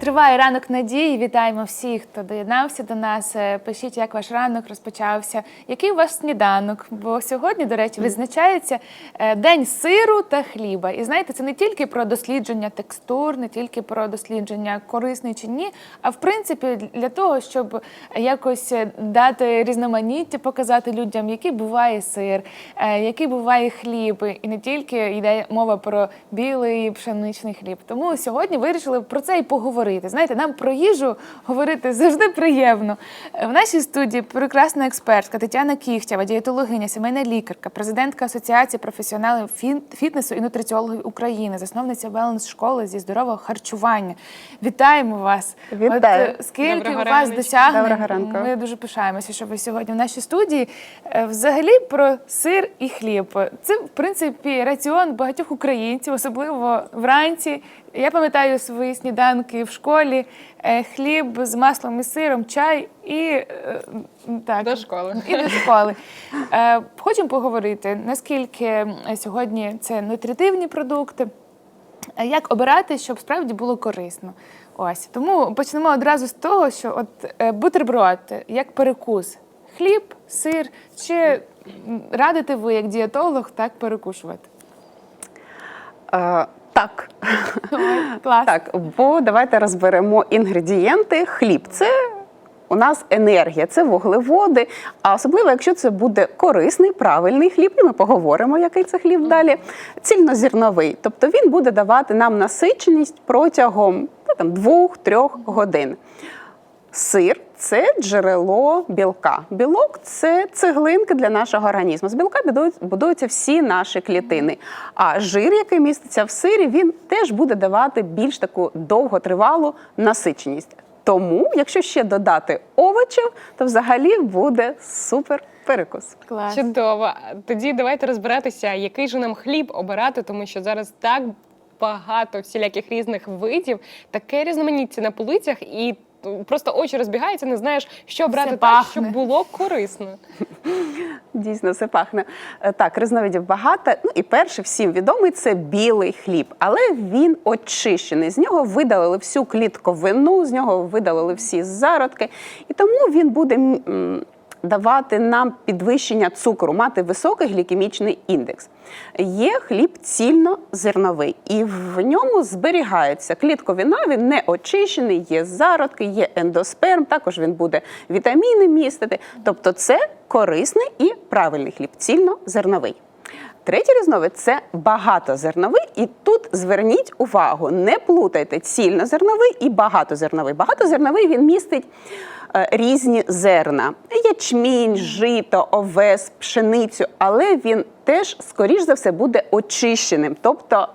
Триває ранок надії. Вітаємо всіх, хто доєднався до нас. Е, Пишіть, як ваш ранок розпочався, який у вас сніданок. Бо сьогодні, до речі, відзначається е, день сиру та хліба. І знаєте, це не тільки про дослідження текстур, не тільки про дослідження корисний чи ні, а в принципі для того, щоб якось е, дати різноманіття, показати людям, який буває сир, який буває хліб, і не тільки йде мова про білий пшеничний хліб. Тому сьогодні вирішили про це і поговорити. Знаєте, нам про їжу говорити завжди приємно. В нашій студії прекрасна експертка Тетяна Кіхтєва, дієтологиня, сімейна лікарка, президентка Асоціації професіоналів фітнесу і нутриціологів України, засновниця велнес школи зі здорового харчування. Вітаємо вас! Вітаю. От, е, скільки Доброго у вас досягнень? Ми дуже пишаємося, що ви сьогодні в нашій студії. Е, Взагалі про сир і хліб. Це, в принципі, раціон багатьох українців, особливо вранці. Я пам'ятаю свої сніданки в школі, е, хліб з маслом і сиром, чай і е, так, До школи. І до школи. Е, Хочемо поговорити, наскільки сьогодні це нутритивні продукти. Як обирати, щоб справді було корисно? Ось тому почнемо одразу з того, що от бутерброд як перекус, хліб, сир, чи радите ви як дієтолог так перекушувати? Так. Клас. так, бо давайте розберемо інгредієнти. Хліб це у нас енергія, це вуглеводи. А особливо, якщо це буде корисний, правильний хліб, і ми поговоримо, який це хліб далі. Цільнозерновий. Тобто він буде давати нам насиченість протягом ну, там, двох-трьох годин. Сир це джерело білка. Білок це цеглинки для нашого організму. З білка будують- будуються всі наші клітини. А жир, який міститься в сирі, він теж буде давати більш таку довготривалу насиченість. Тому, якщо ще додати овочів, то взагалі буде супер перекус. Клас. Чудово. Тоді давайте розбиратися, який же нам хліб обирати, тому що зараз так багато всіляких різних видів, таке різноманіття на полицях, і просто очі розбігаються, не знаєш, що брати так, щоб було корисно. Дійсно, все пахне. Е, Так, різновидів багато. Ну і перший всім відомий це білий хліб, але він очищений. З нього видалили всю клітковину, з нього видалили всі зародки, і тому він буде. Давати нам підвищення цукру, мати високий глікемічний індекс. Є хліб цільнозерновий, і в ньому зберігається клітковина, він не очищений, є зародки, є ендосперм, також він буде вітаміни містити. Тобто це корисний і правильний хліб, цільнозерновий. Третій різновид це багатозерновий, і тут зверніть увагу, не плутайте цільнозерновий і багатозерновий. Багатозерновий він містить різні зерна: ячмінь, жито, овес, пшеницю, але він теж, скоріш за все, буде очищеним. Тобто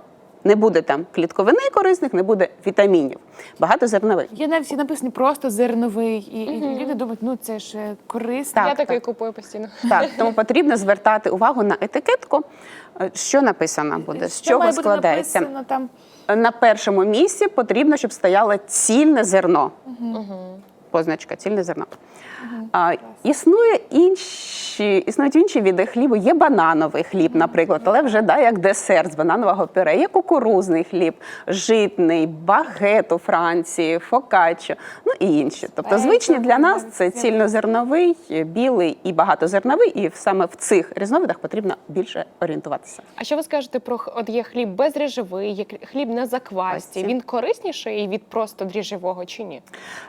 не буде там клітковини корисних, не буде вітамінів. Багатозерновий. Є навіть і написані просто зерновий, і, і люди думають, ну це ж е, корисно. Так, Я такий так. купую постійно. Так, тому потрібно звертати увагу на етикетку, е, що написано буде, з чого має бути складається. написано там? На першому місці потрібно, щоб стояло цільне зерно. Позначка цільне зерно. А, існує інші, існують інші види хлібу. Є банановий хліб, наприклад, але вже да, як десерт з бананового пюре. Є кукурузний хліб, житний, багет у Франції, фокаччо, ну і інші. Тобто, звичні для нас це цільнозерновий, білий і багатозерновий, і саме в цих різновидах потрібно більше орієнтуватися. А що ви скажете про от є хліб бездріжджовий, є хліб на заквасті? Він корисніший від просто дріжджового чи ні?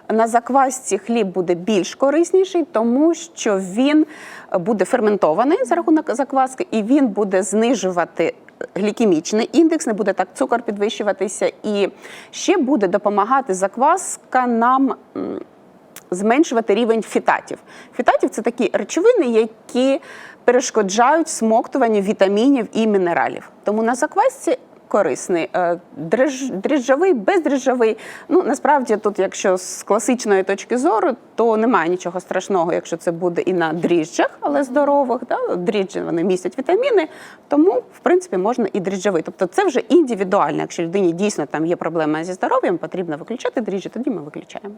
На заквасці хліб буде більш корисніший, тому що він буде ферментований за рахунок закваски, і він буде знижувати глікемічний індекс, не буде так цукор підвищуватися, і ще буде допомагати закваска нам. Зменшувати рівень фітатів. Фітатів це такі речовини, які перешкоджають смоктуванню вітамінів і мінералів. Тому на заквасці корисний. Е, Дриж, дріжджовий, бездріжджовий. Ну насправді тут, якщо з класичної точки зору, то немає нічого страшного, якщо це буде і на дріжджах, але здорових. Да? Дріжджі вони містять вітаміни, тому в принципі можна і дріжджовий. Тобто це вже індивідуально. Якщо людині дійсно там є проблема зі здоров'ям, потрібно виключати дріжджі, тоді ми виключаємо.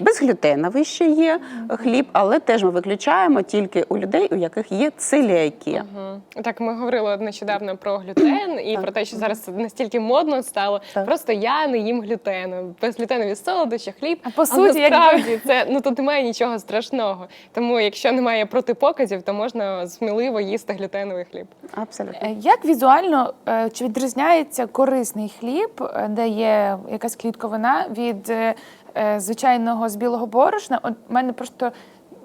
Безглютеновий ще є хліб, але теж ми виключаємо тільки у людей, у яких є целіакія. Мгм. Так, ми говорили нещодавно про глютен і про те, що зараз зараз настільки модно стало. Так. Просто я не їм глютену, безглютенові солодощі, хліб. А по суті, насправді це ну тут немає нічого страшного. Тому якщо немає протипоказів, то можна сміливо їсти глютеновий хліб. Абсолютно. Е, Як візуально е, чи відрізняється корисний хліб, е, де є якась клітковина від звичайного з білого борошна? От мене просто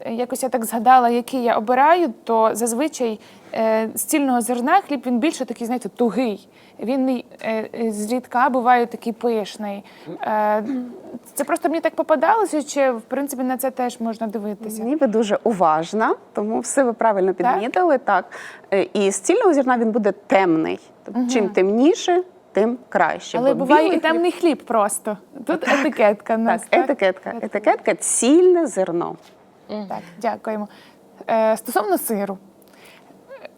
якось я так згадала, який я обираю, то зазвичай е, з цільного зерна хліб він більше такий, знаєте, тугий. Він е, е, зрідка буває такий пишний. Це просто мені так попадалося, чи в принципі на це теж можна дивитися? Ні, ви дуже уважна, тому все ви правильно підмітили. Так. Е, І з цільного зерна він буде темний. Тобто, Чим темніше, тим краще. Але Бо буває і темний хліб просто. Тут етикетка. в Так, нас, так? етикетка. Етикетка цільне зерно. Так, дякуємо. Е, стосовно сиру.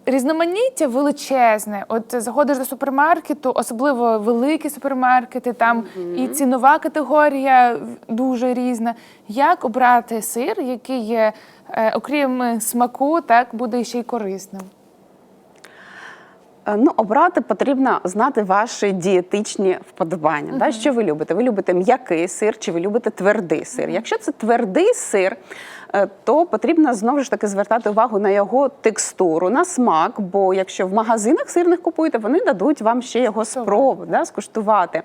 Різноманіття величезне. От заходиш до супермаркету, особливо великі супермаркети, там і цінова категорія дуже різна. Як обрати сир, який є, е, окрім смаку, так буде ще й корисним? Е, Ну, обрати потрібно знати ваші дієтичні вподобання. Да? Що ви любите? Ви любите м'який сир чи ви любите твердий сир? Якщо це твердий сир, е, то потрібно знову ж таки звертати увагу на його текстуру, на смак. Бо якщо в магазинах сирних купуєте, вони дадуть вам ще його спробу, да, скуштувати.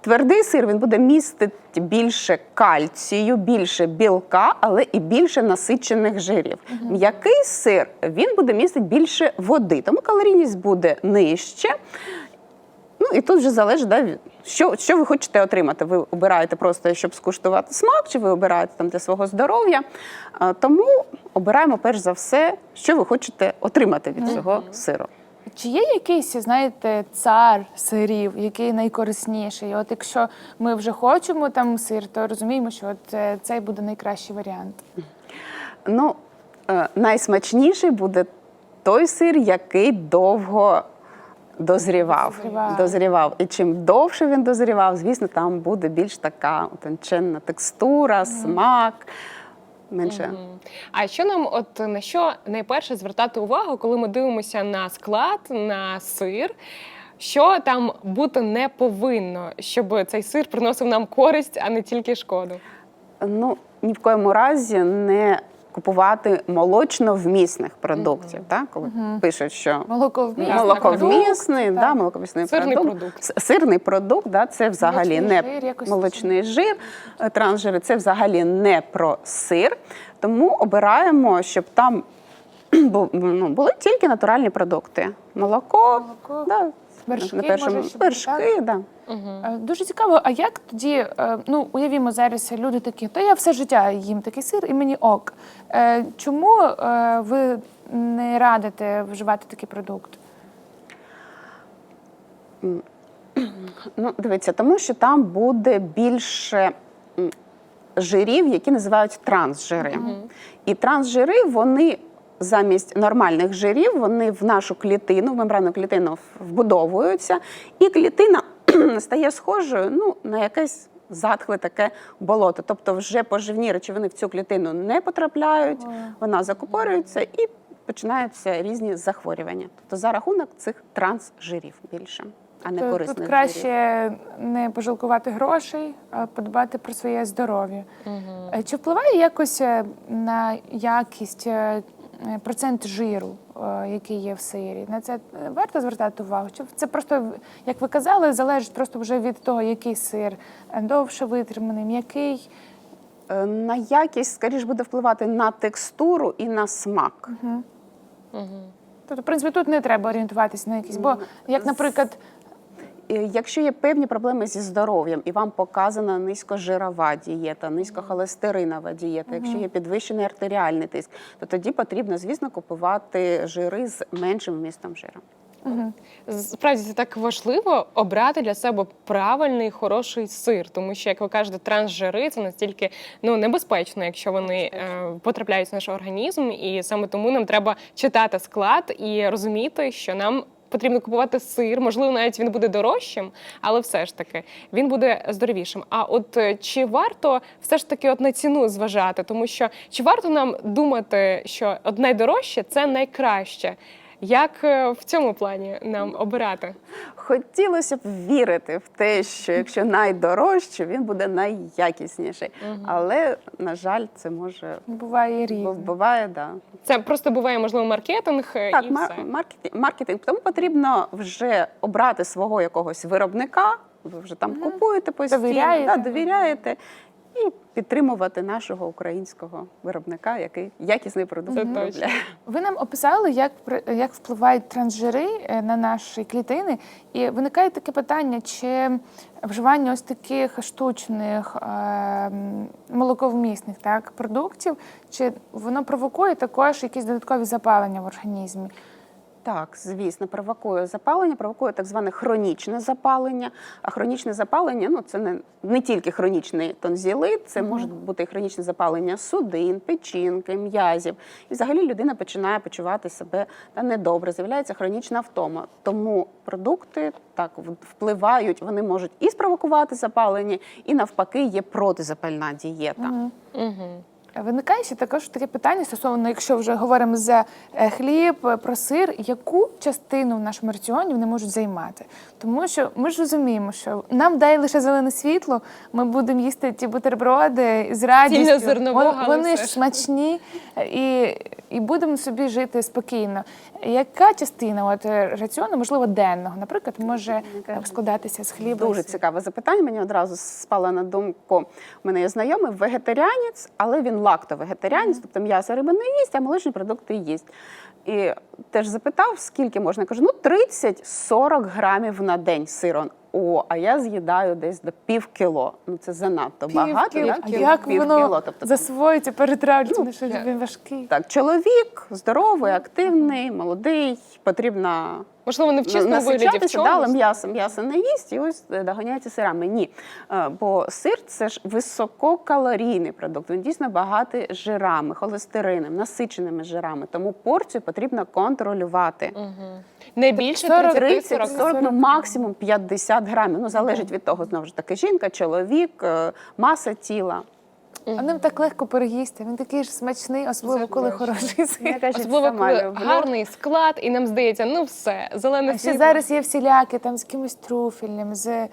Твердий сир він буде містити більше кальцію, більше білка, але і більше насичених жирів. М'який сир він буде містити більше води, тому калорійність буде нижче. Ну і тут вже залежить, да, що, що ви хочете отримати. Ви обираєте просто, щоб скуштувати смак, чи ви обираєте там для свого здоров'я. Тому обираємо перш за все, що ви хочете отримати від цього сиру. Чи є якийсь, знаєте, цар сирів, який найкорисніший? От якщо ми вже хочемо там сир, то розуміємо, що от е, цей буде найкращий варіант. Ну, е, найсмачніший буде той сир, який довго дозрівав. Дозрівав. дозрівав. І чим довше він дозрівав, звісно, там буде більш така утонченна текстура, смак. Менше. А що нам, от на що найперше звертати увагу, коли ми дивимося на склад, на сир? Що там бути не повинно, щоб цей сир приносив нам користь, а не тільки шкоду? Ну, ні в коєму разі не купувати молочно-вмісних продуктів. Так? Коли пишуть, що Молоковмісний молоковмісний, да, молоковмісний Сирний продукт. продукт. Сирний продукт, да, це взагалі Молочний не жир молочний жир, е, трансжири, це взагалі не про сир. Тому обираємо, щоб там ну, були тільки натуральні продукти. Молоко, Молоко, да, вершки, на першому вершки, да. Е, Дуже цікаво, а як тоді, е, ну уявімо зараз люди такі, то я все життя їм такий сир і мені ок. Е, Чому ви не радите вживати такий продукт? Ну, дивіться, тому що там буде більше жирів, які називають трансжири. І трансжири, вони замість нормальних жирів, вони в нашу клітину, в мембранну клітину вбудовуються, і клітина стає схожою ну, на якесь затхле таке болото. Тобто вже поживні речовини в цю клітину не потрапляють, вона закупорюється і починаються різні захворювання. Тобто за рахунок цих трансжирів більше, а не корисних тут жирів. краще не пожалкувати грошей, а подбати про своє здоров'я. Е, Чи впливає якось е, на якість е, процент жиру, який є в сирі? На це е, варто звертати увагу? Чи це просто, як ви казали, залежить просто вже від того, який сир е, довше витриманий, м'який? Е, На якість, скоріш, буде впливати на текстуру і на смак. Тобто, в принципі, тут не треба орієнтуватися на якісь, бо як, наприклад, Е, Якщо є певні проблеми зі здоров'ям і вам показана низькожирова дієта, низькохолестеринова дієта, якщо є підвищений артеріальний тиск, то тоді потрібно, звісно, купувати жири з меншим вмістом жира. Справді це так важливо обрати для себе правильний хороший сир, тому що, як ви кажете, трансжири це настільки ну небезпечно, якщо вони е, потрапляють в наш організм, і саме тому нам треба читати склад і розуміти, що нам. Потрібно купувати сир, можливо, навіть він буде дорожчим, але все ж таки він буде здоровішим. А от е, чи варто все ж таки от на ціну зважати? Тому що чи варто нам думати, що от найдорожче це найкраще? Як е, в цьому плані нам обирати? Хотілося б вірити в те, що якщо найдорожче, він буде найякісніший. Але, на жаль, це може Буває різне. буває, да. Це просто буває можливо маркетинг е, Так, і мар- все. маркетинг, маркетинг. Тому потрібно вже обрати свого якогось виробника. Ви вже там купуєте постійно, Довіряєте. Да, довіряєте. І підтримувати нашого українського виробника, який якісний продукт Це виробляє. точно. Ви нам описали, як при- як впливають трансжири е, на наші клітини, і виникає таке питання, чи вживання ось таких штучних е, м, молоковмісних так продуктів, чи воно провокує також якісь додаткові запалення в організмі? Так, звісно, провокує запалення, провокує так зване хронічне запалення. А хронічне запалення ну це не, не тільки хронічний тонзілит, це може бути і хронічне запалення судин, печінки, м'язів. І взагалі людина починає почувати себе та недобре, з'являється хронічна втома. Тому продукти так впливають, вони можуть і спровокувати запалення, і навпаки є протизапальна дієта. Угу. Виникає ще також таке питання стосовно, якщо вже говоримо за е, хліб, е, про сир, яку частину в нашому раціоні вони можуть займати? Тому що ми ж розуміємо, що нам дай лише зелене світло, ми будемо їсти ті бутерброди з радістю. Але Вони ж смачні е, і, і будемо собі жити спокійно. Яка частина от, раціону, можливо, денного, наприклад, може складатися з хліба? Дуже цікаве запитання. Мені одразу спало на думку. У мене є знайомий вегетаріанець, але він лактовегетаріанець, тобто м'ясо риби не їсть, а молочні продукти їсть. І теж запитав, скільки можна. Я кажу, ну 30-40 грамів на день сиру. О, а я з'їдаю десь до пів кіло. Ну це занадто багато. Півкіло. Я А пів- як пів воно кіло. Тобто, засвоїться, перетравлюється Ну, я- він важкий? так, чоловік здоровий, активний, молодий, потрібна Можливо, не в чистому вигляді в насичатися, да, але чомусь. м'ясо, м'ясо не їсть, і ось е, доганяється сирами. Ні. Е, Бо сир це ж висококалорійний продукт. Він дійсно багатий жирами, холестерином, насиченими жирами. Тому порцію потрібно контролювати. Не більше 40, 30 30, 40 40, ну максимум 50 грамів. Ну залежить від того, знову ж таки, жінка, чоловік, е, маса тіла. А ним так легко переїсти. Він такий ж смачний, особливо Це коли хороший сир. Особливо, коли люблю. гарний склад, і нам здається, ну все, зелене А ще зараз є всілякі там з кимось труфельним, з е,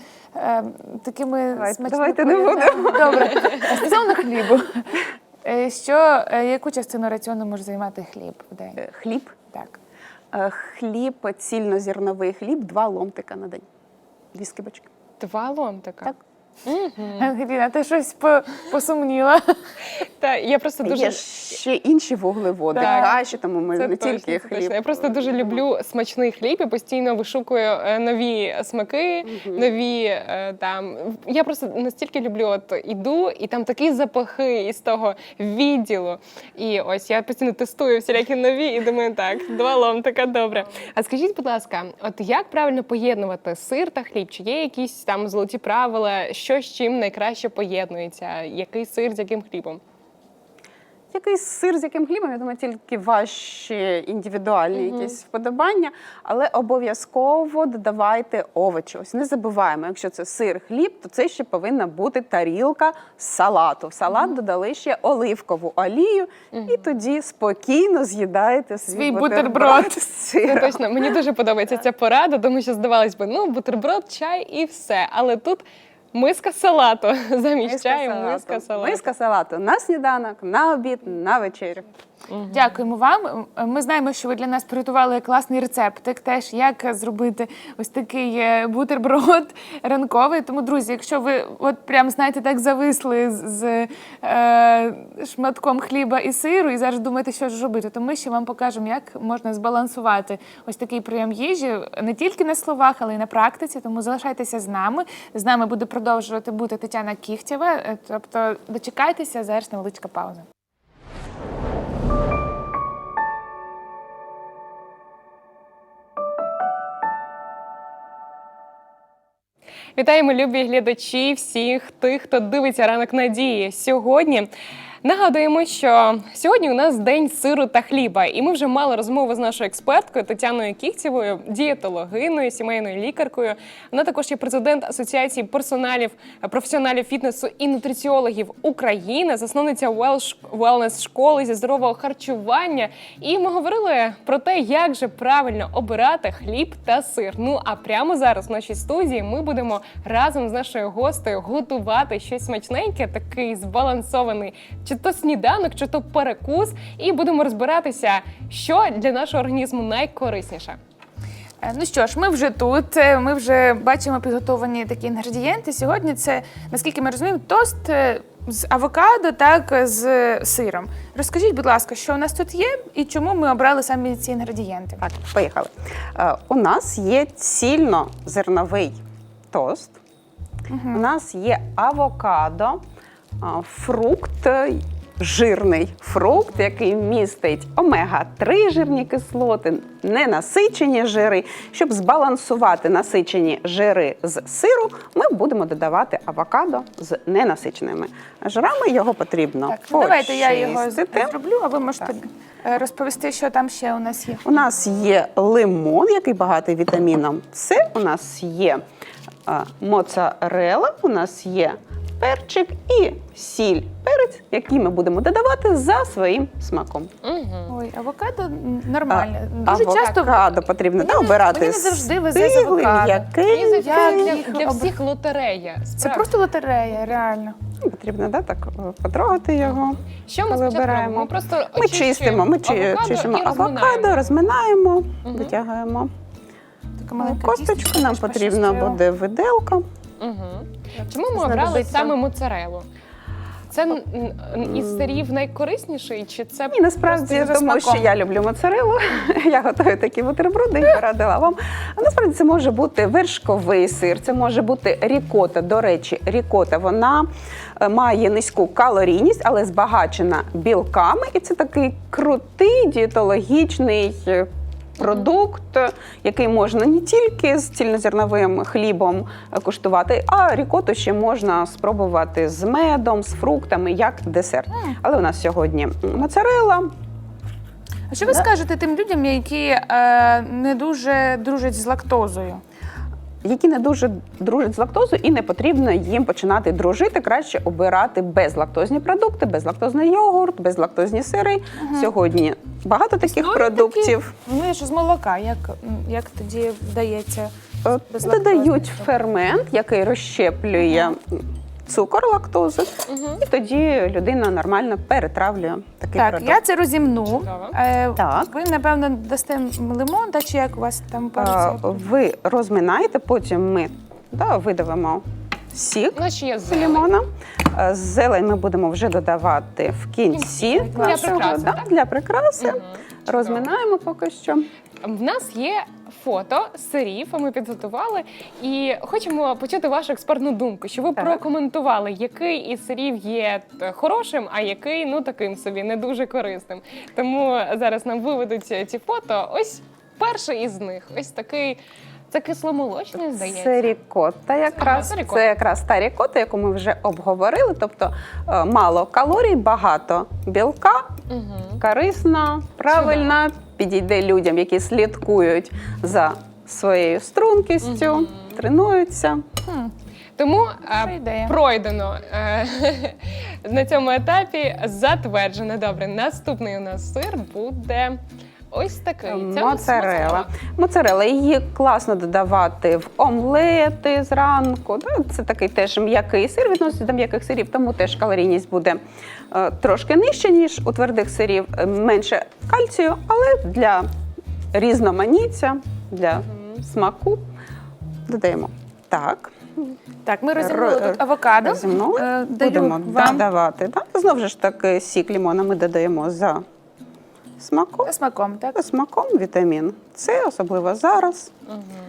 такими Давайте- смачними давайте не поєднаннями. Добре. Стосовно хлібу. Е, Що, е, яку частину раціону може займати хліб в день? Хліб, Так. Е, хліб, цільнозерновий хліб, два ломтика на день. Дві скибочки. Два ломтика. Так. Ангеліна, ти щось по- посумніла. Та я просто дуже Є ще інші вуглеводи, Так. каші, тому ми Це не точно, тільки це хліб. точно. Я просто дуже люблю смачний хліб і постійно вишукую е, нові смаки, нові е, там. Я просто настільки люблю, от іду, і там такі запахи із того відділу. І ось я постійно тестую всілякі нові і думаю, так, два ломтика, добре. А скажіть, будь ласка, от як правильно поєднувати сир та хліб? Чи є якісь там золоті правила, що з чим найкраще поєднується? Який сир з яким хлібом? Якийсь сир з яким хлібом, я думаю, тільки ваші індивідуальні якісь вподобання, але обов'язково додавайте овочі. Ось не забуваємо, якщо це сир, хліб, то це ще повинна бути тарілка салату. В салат додали ще оливкову олію, і тоді спокійно з'їдаєте свій, Свій бутерброд. з сиром. точно мені дуже подобається ця порада, тому що здавалось би, ну бутерброд, чай і все. Але тут миска салату заміщаємо миска салату. Миска салату на сніданок, на обід, на вечерю. Дякуємо вам. Ми знаємо, що ви для нас приготували класний рецептик, теж як зробити ось такий е, бутерброд ранковий. Тому, друзі, якщо ви от прям знаєте, так зависли з, з е, шматком хліба і сиру, і зараз думаєте, що ж робити, то ми ще вам покажемо, як можна збалансувати ось такий прийом їжі не тільки на словах, але й на практиці. Тому залишайтеся з нами. З нами буде продовжувати бути Тетяна Кіхтєва. Е, Тобто дочекайтеся, зараз невеличка пауза. Вітаємо, любі глядачі, всіх тих, хто дивиться ранок надії. Сьогодні Нагадуємо, що сьогодні у нас день сиру та хліба, і ми вже мали розмову з нашою експерткою Тетяною Кіхтєвою, дієтологиною, сімейною лікаркою. Вона також є президент Асоціації персоналів професіоналів фітнесу і нутриціологів України, засновниця велнес школи зі здорового харчування. І ми говорили про те, як же правильно обирати хліб та сир. Ну а прямо зараз в нашій студії ми будемо разом з нашою гостею готувати щось смачненьке, такий збалансований, то сніданок, чи то перекус, і будемо розбиратися, що для нашого організму найкорисніше. Е, Ну що ж, ми вже тут. е, Ми вже бачимо підготовлені такі інгредієнти. Сьогодні це, наскільки ми розуміємо, тост е, з авокадо, так з сиром. Розкажіть, будь ласка, що у нас тут є і чому ми обрали саме ці інгредієнти? Так, поїхали. У нас є цільнозерновий тост. У нас є авокадо, фрукт, е, жирний фрукт, який містить омега-3 жирні кислоти, ненасичені жири. Щоб збалансувати насичені жири з сиру, ми будемо додавати авокадо з ненасиченими жирами. Його потрібно Так, ну, давайте я його зроблю, а ви можете е, розповісти, що там ще у нас є. У нас є лимон, який багатий вітаміном С. У нас є моцарела, у нас є перчик і сіль, перець, які ми будемо додавати за своїм смаком. Ой, авокадо нормальне. Дуже часто авокадо потрібно не- обирати. мені не завжди везе з стиглий, авокадо. м'який. Мені здається, Я для, їх для всіх лотерея. це справді. просто лотерея, реально. Потрібно да, так е, потрогати його. Що ми спочатку робимо? Ми просто Ми очищуємо чистимо, ми чи- авокадо чистимо і авокадо, розминаємо. розминаємо, Мгм. витягаємо Така маленька косточку. Нам теж потрібна буде виделка. Угу. Чому ми Знадобиться. обрали саме моцарелу? Це н- н- із сирів найкорисніший, чи це Ні, насправді, Просто за тому смаком. що я люблю моцарелу, я готую такі бутерброди і порадила вам. А насправді це може бути вершковий сир, це може бути рікота. До речі, рікота вона е, має низьку калорійність, але збагачена білками. І це такий крутий дієтологічний. е, Продукт, який можна не тільки з цільнозерновим хлібом куштувати, а рікоту ще можна спробувати з медом, з фруктами, як десерт. Але у нас сьогодні моцарела. А що ви скажете тим людям, які е, не дуже дружать з лактозою? Які не дуже дружать з лактозою, і не потрібно їм починати дружити. Краще обирати безлактозні продукти, безлактозний йогурт, безлактозні сири. Сьогодні багато таких Знову продуктів. Ну, я ж з молока, як, як тоді вдається? Е, Додають фермент, який розщеплює цукор лактози, Угу. і тоді людина нормально перетравлює такий Так, продукт. я це розімну. Е, Так. Ви, напевно, дасте лимон, та чи як у вас там по рецепту? Ви розминаєте, потім ми да, видавимо сік. У нас ще є з зелень. лимона. Е, Зелень ми будемо вже додавати в кінці Для нашого, прикраси, да, так? для прикраси. Розминаємо поки що. В нас є фото сирів, ми підготували, і хочемо почути вашу експертну думку, що ви Так. прокоментували, який із сирів є хорошим, а який ну таким собі не дуже корисним. Тому зараз нам виведуть ці фото. Ось перший із них, ось такий. Це кисломолочний, здається. Це рікота якраз. Ага, це. Це якраз та рікота, яку ми вже обговорили. Тобто е, мало калорій, багато білка, Угу. корисна, правильна, підійде людям, які слідкують за своєю стрункістю, Мгм. тренуються. Mm. Тому е, ідея. пройдено е, на цьому етапі затверджено. Добре, наступний у нас сир буде ось такий. Моцарела. Моцарела її класно додавати в омлети зранку. Да? Це такий теж м'який сир, відноситься до м'яких сирів, тому теж калорійність буде е, трошки нижча, ніж у твердих сирів, е, менше кальцію, але для різноманіття, для смаку додаємо. Так, Так, ми розімнули Ро- тут авокадо. розімнули. Е, будемо вам додавати. Да? Знову ж таки, сік лімона ми додаємо за смаком. смаком, так? Смаком вітамін С, особливо зараз,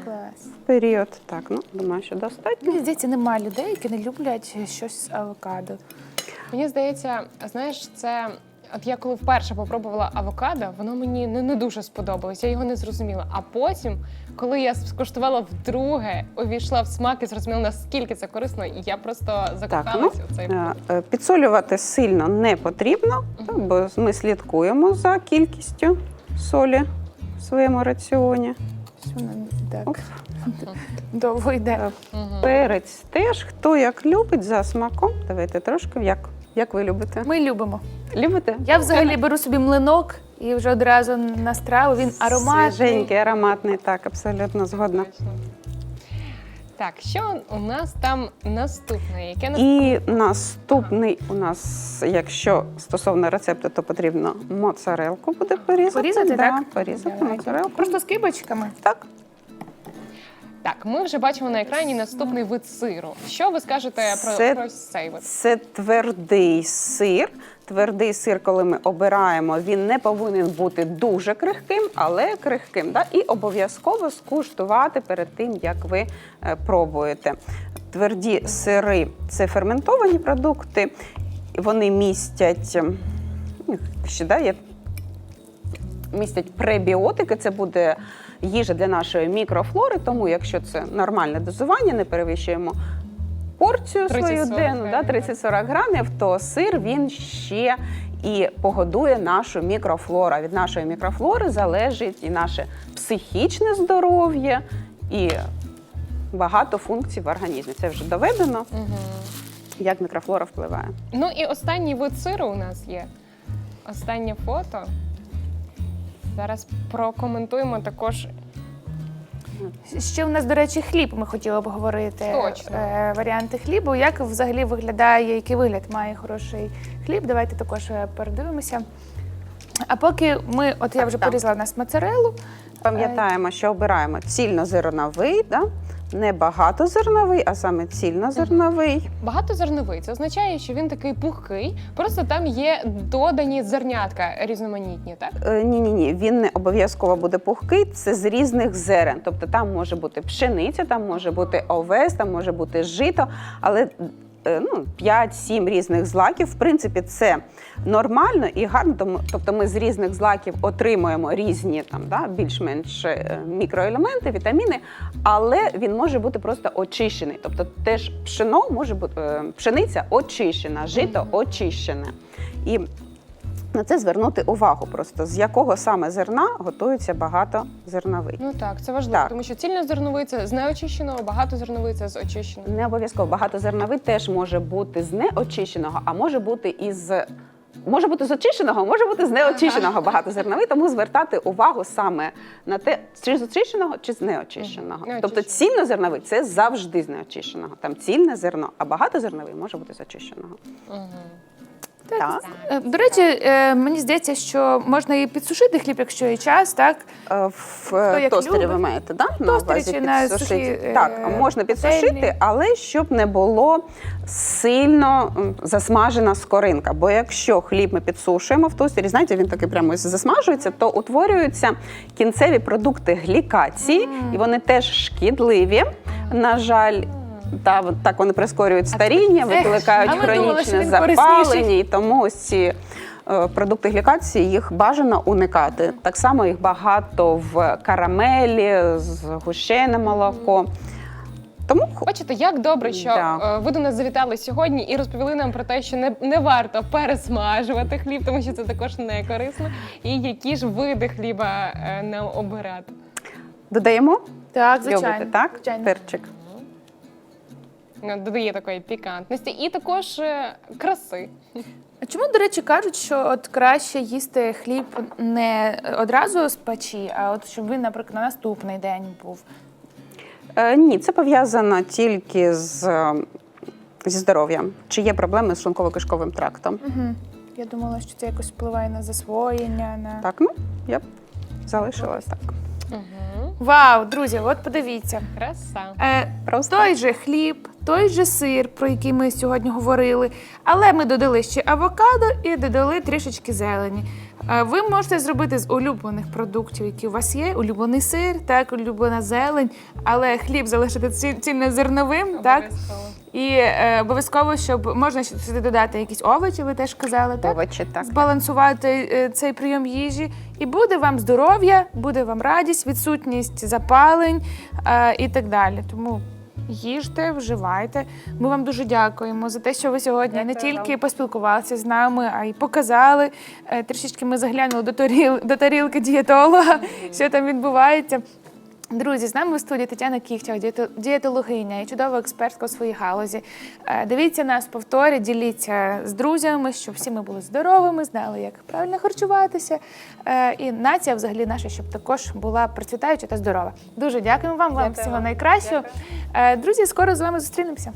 Клас. період. Так, ну думаю, що достатньо. Мені здається, немає людей, які не люблять щось з авокадо. Мені здається, знаєш, це. От я коли вперше попробувала авокадо, воно мені не, не дуже сподобалось, я його не зрозуміла. А потім, коли я скуштувала вдруге, увійшла в смак і зрозуміла, наскільки це корисно, і я просто Так, ну, закохалася в цей е, продукт. е, підсолювати сильно не потрібно, так, бо ми слідкуємо за кількістю солі в своєму раціоні. Що воно Оп. так довго йде. Мгм. Перець теж, хто як любить за смаком. Давайте трошки, як, як ви любите. Ми любимо. Любите? Я взагалі беру собі млинок і вже одразу на страву. Він ароматний. Свіженький, ароматний, так, абсолютно згодна. Так, що у нас там наступне? Яке нас... І наступний у нас, якщо стосовно рецепту, то потрібно моцарелку буде порізати. Порізати, да, так? Порізати Давайте. моцарелку. Просто з кибочками. Так. Так, ми вже бачимо на екрані наступний вид сиру. Що ви скажете про, Це- про цей вид? Це твердий сир. Твердий сир, коли ми обираємо, він не повинен бути дуже крихким, але крихким. Да? І обов'язково скуштувати перед тим, як ви е, пробуєте. Тверді сири це ферментовані продукти. Вони містять ем, ну, ще да, є містять пребіотики. Це буде їжа для нашої мікрофлори. Тому, якщо це нормальне дозування, не перевищуємо порцію свою 30-40 денну, да, 30-40 грамів, то сир він ще і погодує нашу мікрофлору. А Від нашої мікрофлори залежить і наше психічне здоров'я, і багато функцій в організмі. Це вже доведено, Угу. як мікрофлора впливає. Ну і останній вид сиру у нас є. Останнє фото. Зараз прокоментуємо також. Ще у нас, до речі, хліб ми хотіли обговорити. Точно. Е, Варіанти хлібу. Як взагалі виглядає, який вигляд має хороший хліб? Давайте також е, передивимося. А поки ми, от я вже Так. порізала у нас моцарелу. Пам'ятаємо, що обираємо цільнозерновий, да? Не багатозерновий, а саме цільнозерновий. Багатозерновий. Це означає, що він такий пухкий, просто там є додані зернятка різноманітні, так? Ні, ні, ні, він не обов'язково буде пухкий. Це з різних зерен. Тобто там може бути пшениця, там може бути овес, там може бути жито, але. Е, Ну, 5-7 різних злаків. В принципі, це нормально і гарно. Тому, тобто ми з різних злаків отримуємо різні там, да, більш-менш е, мікроелементи, вітаміни, але він може бути просто очищений. Тобто теж пшено може бути е, пшениця очищена, жито очищене. І на це звернути увагу просто з якого саме зерна готується багатозерновий. Ну так, це важливо, Так. тому що цільнозерновий це з неочищеного, багатозерновий це з очищеного. Не обов'язково багатозерновий теж може бути з неочищеного, а може бути із може бути з очищеного, може бути з неочищеного багатозерновий, тому звертати увагу саме на те, чи з очищеного, чи з неочищеного. Мгм. Тобто Неочищеного. цільнозерновий це завжди з неочищеного. Там цільне зерно, а багатозерновий може бути з очищеного. Угу. Так. Е, До речі, е, мені здається, що можна і підсушити хліб, якщо є час, так? Е, В Хто як тостері ви маєте, да? на тостері увазі чи на підсушити? сухі, е, Так, можна підсушити, пательні. але щоб не було сильно м, засмажена скоринка. Бо якщо хліб ми підсушуємо в тостері, знаєте, він таки прямо ось засмажується, то утворюються кінцеві продукти глікації, і вони теж шкідливі. На жаль. Та от так вони прискорюють старіння, викликають а хронічне запалення, і тому ось ці е, продукти глікації їх бажано уникати. Так само їх багато в карамелі, згущене молоко. Тому Бачите, як добре, що Да. е, ви до нас завітали сьогодні і розповіли нам про те, що не, не варто пересмажувати хліб, тому що це також не корисно. І які ж види хліба е, нам обирати. додаємо Так, звичайно. любите, так? Звичайно. Перчик. Додає такої пікантності і також е, краси. А чому, до речі, кажуть, що от краще їсти хліб не одразу з печі, а от щоб він, наприклад, на наступний день був? Е, ні, це пов'язано тільки з, зі здоров'ям. Чи є проблеми з шлунково-кишковим трактом? Угу. Я думала, що це якось впливає на засвоєння. На... Так, ну я б залишилась так. Угу. Вау, друзі, от подивіться. Краса. Е, Просто той же хліб, той же сир, про який ми сьогодні говорили, але ми додали ще авокадо і додали трішечки зелені. Е, Ви можете зробити з улюблених продуктів, які у вас є, улюблений сир, так, улюблена зелень, але хліб залишити ці- цільнозерновим, так? І е, обов'язково, щоб можна сюди додати якісь овочі, ви теж казали, так? Овочі, так. збалансувати е, цей прийом їжі, і буде вам здоров'я, буде вам радість, відсутність запалень е, і так далі. Тому їжте, вживайте. Ми вам дуже дякуємо за те, що ви сьогодні не тільки поспілкувалися з нами, а й показали. Е, Трішечки ми заглянули до, таріл, до тарілки дієтолога, що там відбувається. Друзі, з нами в студії Тетяна Кіхтя, дієто- дієтологиня і чудова експертка у своїй галузі. Е, Дивіться нас в повторі, діліться з друзями, щоб всі ми були здоровими, знали, як правильно харчуватися. Е, І нація, взагалі, наша, щоб також була процвітаюча та здорова. Дуже дякуємо вам, вам всього найкращого. Дякую. Друзі, скоро з вами зустрінемося.